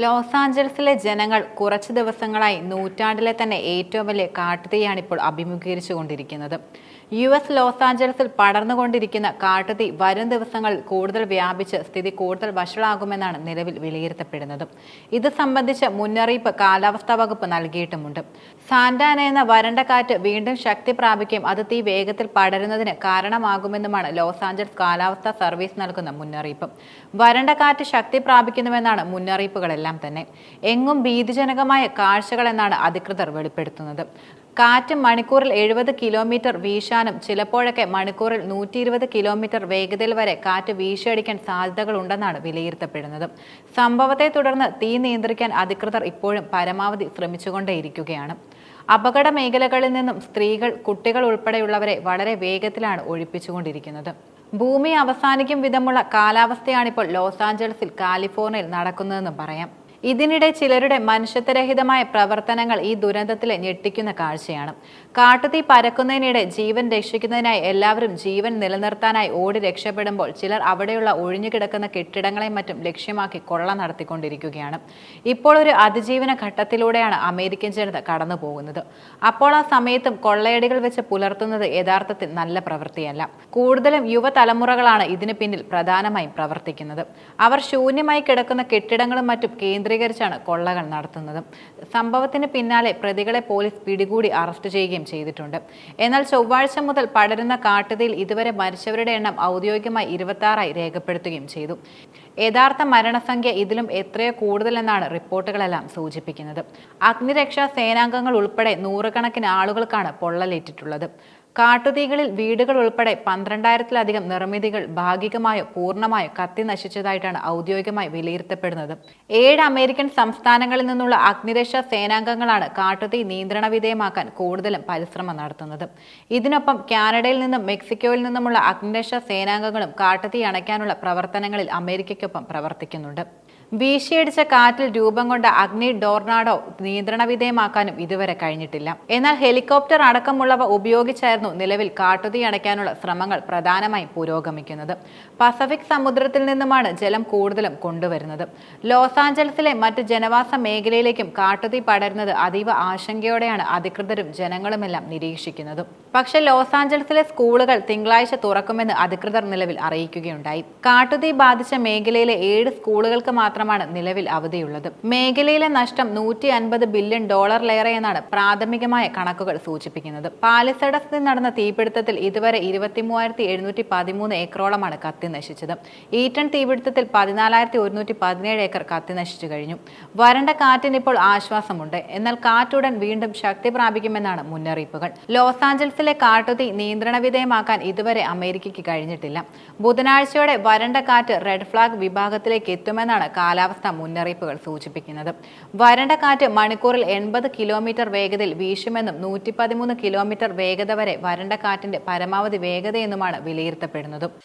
Loss ആഞ്ചൽസിലെ ജനങ്ങൾ കുറച്ച് ദിവസങ്ങളായി നൂറ്റാണ്ടിലെ തന്നെ ഏറ്റവും വലിയ കാട്ടുതീയാണ് ഇപ്പോൾ അഭിമുഖീകരിച്ചുകൊണ്ടിരിക്കുന്നത്. യു എസ് ലോസ് ആഞ്ചൽസിൽ പടർന്നുകൊണ്ടിരിക്കുന്ന കാട്ടുതീ വരും ദിവസങ്ങളിൽ കൂടുതൽ വ്യാപിച്ച് സ്ഥിതി കൂടുതൽ വഷളാകുമെന്നാണ് നിലവിൽ വിലയിരുത്തപ്പെടുന്നത്. ഇത് സംബന്ധിച്ച് മുന്നറിയിപ്പ് കാലാവസ്ഥാ വകുപ്പ് നൽകിയിട്ടുമുണ്ട്. സാന്റാന എന്ന വരണ്ട കാറ്റ് വീണ്ടും ശക്തി പ്രാപിക്കുകയും അത് തീ വേഗത്തിൽ പടരുന്നതിന് കാരണമാകുമെന്നുമാണ് ലോസ് ആഞ്ചൽസ് കാലാവസ്ഥാ സർവീസ് നൽകുന്ന മുന്നറിയിപ്പ്. വരണ്ട കാറ്റ് ശക്തി പ്രാപിക്കുന്നുവെന്നാണ് മുന്നറിയിപ്പുകളെല്ലാം തന്നെ എങ്ങും ഭീതിജനകമായ കാഴ്ചകൾ എന്നാണ് അധികൃതർ വെളിപ്പെടുത്തുന്നത്. കാറ്റ് മണിക്കൂറിൽ എഴുപത് കിലോമീറ്റർ വീശാനും ചിലപ്പോഴൊക്കെ മണിക്കൂറിൽ നൂറ്റി ഇരുപത് കിലോമീറ്റർ വേഗതയിൽ വരെ കാറ്റ് വീശിയടിക്കാൻ സാധ്യതകളുണ്ടെന്നാണ് വിലയിരുത്തപ്പെടുന്നത്. സംഭവത്തെ തുടർന്ന് തീ നിയന്ത്രിക്കാൻ അധികൃതർ ഇപ്പോഴും പരമാവധി ശ്രമിച്ചുകൊണ്ടേയിരിക്കുകയാണ്. അപകട മേഖലകളിൽ നിന്നും സ്ത്രീകൾ കുട്ടികൾ ഉൾപ്പെടെയുള്ളവരെ വളരെ വേഗത്തിലാണ് ഒഴിപ്പിച്ചുകൊണ്ടിരിക്കുന്നത്. ഭൂമി അവസാനിക്കും വിധമുള്ള കാലാവസ്ഥയാണിപ്പോൾ ലോസ് ആഞ്ചലസിൽ കാലിഫോർണിയയിൽ നടക്കുന്നതെന്നും പറയാം. ഇതിനിടെ ചിലരുടെ മനുഷ്യത്വരഹിതമായ പ്രവർത്തനങ്ങൾ ഈ ദുരന്തത്തിലെ ഞെട്ടിക്കുന്ന കാഴ്ചയാണ്. കാട്ടുതീ പരക്കുന്നതിനിടെ ജീവൻ രക്ഷിക്കുന്നതിനായി എല്ലാവരും ജീവൻ നിലനിർത്താനായി ഓടി രക്ഷപ്പെടുമ്പോൾ ചിലർ അവിടെയുള്ള ഒഴിഞ്ഞുകിടക്കുന്ന കെട്ടിടങ്ങളെ മറ്റും ലക്ഷ്യമാക്കി കൊള്ള നടത്തിക്കൊണ്ടിരിക്കുകയാണ്. ഇപ്പോൾ ഒരു അതിജീവന ഘട്ടത്തിലൂടെയാണ് അമേരിക്കൻ ജനത കടന്നു പോകുന്നത് അപ്പോൾ ആ സമയത്തും കൊള്ളയടികൾ വെച്ച് പുലർത്തുന്നത് യഥാർത്ഥത്തിൽ നല്ല പ്രവൃത്തിയല്ല. കൂടുതലും യുവതലമുറകളാണ് ഇതിന് പിന്നിൽ പ്രധാനമായും പ്രവർത്തിക്കുന്നത്. അവർ ശൂന്യമായി കിടക്കുന്ന കെട്ടിടങ്ങളും മറ്റും കേന്ദ്രീകരിച്ചാണ് കൊള്ളകൾ നടത്തുന്നത്. സംഭവത്തിന് പിന്നാലെ പ്രതികളെ പോലീസ് പിടികൂടി അറസ്റ്റ് ചെയ്യുകയും ചെയ്തിട്ടുണ്ട്. എന്നാൽ ചൊവ്വാഴ്ച മുതൽ പടരുന്ന കാട്ടുതീയിൽ ഇതുവരെ മരിച്ചവരുടെ എണ്ണം ഔദ്യോഗികമായി ഇരുപത്തി രേഖപ്പെടുത്തുകയും ചെയ്തു. യഥാർത്ഥ മരണസംഖ്യ ഇതിലും എത്രയോ കൂടുതലെന്നാണ് റിപ്പോർട്ടുകളെല്ലാം സൂചിപ്പിക്കുന്നത്. അഗ്നിരക്ഷാ സേനാംഗങ്ങൾ ഉൾപ്പെടെ നൂറുകണക്കിന് ആളുകൾക്കാണ് പൊള്ളലേറ്റിട്ടുള്ളത്. കാട്ടുതീകളിൽ വീടുകൾ ഉൾപ്പെടെ പന്ത്രണ്ടായിരത്തിലധികം നിർമ്മിതികൾ ഭാഗികമായോ പൂർണമായോ കത്തി നശിച്ചതായിട്ടാണ് ഔദ്യോഗികമായി വിലയിരുത്തപ്പെടുന്നത്. ഏഴ് അമേരിക്കൻ സംസ്ഥാനങ്ങളിൽ നിന്നുള്ള അഗ്നിരക്ഷാ സേനാംഗങ്ങളാണ് കാട്ടുതീ നിയന്ത്രണ വിധേയമാക്കാൻ കൂടുതലും പരിശ്രമം നടത്തുന്നത്. ഇതിനൊപ്പം കാനഡയിൽ നിന്നും മെക്സിക്കോയിൽ നിന്നുമുള്ള അഗ്നിരക്ഷാ സേനാംഗങ്ങളും കാട്ടുതീ അണയ്ക്കാനുള്ള പ്രവർത്തനങ്ങളിൽ അമേരിക്കയ്ക്കൊപ്പം പ്രവർത്തിക്കുന്നുണ്ട്. വീശിയടിച്ച കാറ്റിൽ രൂപം കൊണ്ട അഗ്നി ഡോർണാഡോ നിയന്ത്രണ വിധേയമാക്കാനും ഇതുവരെ കഴിഞ്ഞിട്ടില്ല. എന്നാൽ ഹെലികോപ്റ്റർ അടക്കമുള്ളവ ഉപയോഗിച്ചായിരുന്നു നിലവിൽ കാട്ടുതീ അടയ്ക്കാനുള്ള ശ്രമങ്ങൾ പ്രധാനമായും പുരോഗമിക്കുന്നത്. പസഫിക് സമുദ്രത്തിൽ നിന്നുമാണ് ജലം കൂടുതലും കൊണ്ടുവരുന്നത്. ലോസ് ആഞ്ചലസിലെ മറ്റ് ജനവാസ മേഖലയിലേക്കും കാട്ടുതീ പടരുന്നത് അതീവ ആശങ്കയോടെയാണ് അധികൃതരും ജനങ്ങളുമെല്ലാം നിരീക്ഷിക്കുന്നത്. പക്ഷെ ലോസ് ആഞ്ചലസിലെ സ്കൂളുകൾ തിങ്കളാഴ്ച തുറക്കുമെന്ന് അധികൃതർ നിലവിൽ അറിയിക്കുകയുണ്ടായി. കാട്ടുതീ ബാധിച്ച മേഖലയിലെ ഏഴ് സ്കൂളുകൾക്ക് മാത്രമാണ് നിലവിൽ അവധിയുള്ളത്. മേഖലയിലെ നഷ്ടം നൂറ്റി അൻപത് ബില്യൺ ഡോളറിലേറെ എന്നാണ് പ്രാഥമികമായ കണക്കുകൾ സൂചിപ്പിക്കുന്നത്. പാലിസഡസിൽ നടന്ന തീപിടുത്തത്തിൽ ഇതുവരെ ഇരുപത്തിമൂവായിരത്തി എഴുന്നൂറ്റി പതിമൂന്ന് ഏക്കറോളമാണ് കത്തി നശിച്ചത്. ഈറ്റൺ തീപിടുത്തത്തിൽ പതിനാലായിരത്തി ഒരുന്നൂറ്റി പതിനേഴ് ഏക്കർ കത്തി നശിച്ചു കഴിഞ്ഞു. വരണ്ട കാറ്റിന് ഇപ്പോൾ ആശ്വാസമുണ്ട്. എന്നാൽ കാറ്റുടൻ വീണ്ടും ശക്തി പ്രാപിക്കുമെന്നാണ് മുന്നറിയിപ്പുകൾ. ലോസ് ആഞ്ചൽസിലെ കാട്ടുതീ നിയന്ത്രണ വിധേയമാക്കാൻ ഇതുവരെ അമേരിക്കയ്ക്ക് കഴിഞ്ഞിട്ടില്ല. ബുധനാഴ്ചയോടെ വരണ്ട കാറ്റ് റെഡ് ഫ്ലാഗ് വിഭാഗത്തിലേക്ക് എത്തുമെന്നാണ് കാലാവസ്ഥാ മുന്നറിയിപ്പുകൾ സൂചിപ്പിക്കുന്നത്. വരണ്ട കാറ്റ് മണിക്കൂറിൽ എൺപത് കിലോമീറ്റർ വേഗതയിൽ വീശുമെന്നും നൂറ്റി കിലോമീറ്റർ വേഗത വരെ വരണ്ട കാറ്റിന്റെ പരമാവധി വേഗതയെന്നുമാണ് വിലയിരുത്തപ്പെടുന്നത്.